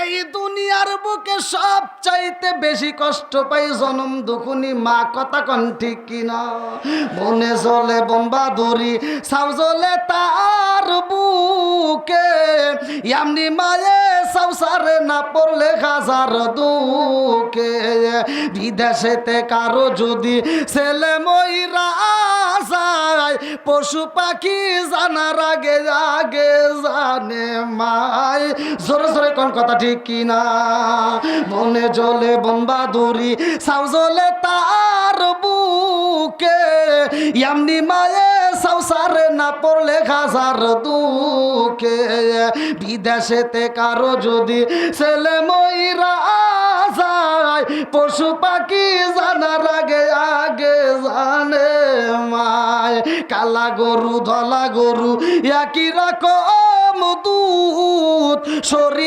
এই দুনিয়ার বুকে সব চাইতে বেশি কষ্ট পাই জনম দুখুনি মা কথা কন ঠিক কিনা? মনে জলে বোম্বা দড়ি সাউ জলে তার বুকে। এমনি মায়ে সংসারে না পড়লে হাজার দুকে। বিদেশেতে কারও যদি ছেলে ময়রা পশু পাখি জানার আগে আগে জানে মাই। জোরে জোরে কোন কথা ঠিক কিনা? মনে জলে বোম্বা দড়ি সাউ জলে তার বুকে। এমনি মায়ে সংসারে না পড়লে হাজার দুকে। বিদেশেতে কারও যদি ছেলে ময়রা যায়, পশু পাখি জানার আগে আগে মায় কালা গরু ধলা গরু একই রকম দুধ শরীর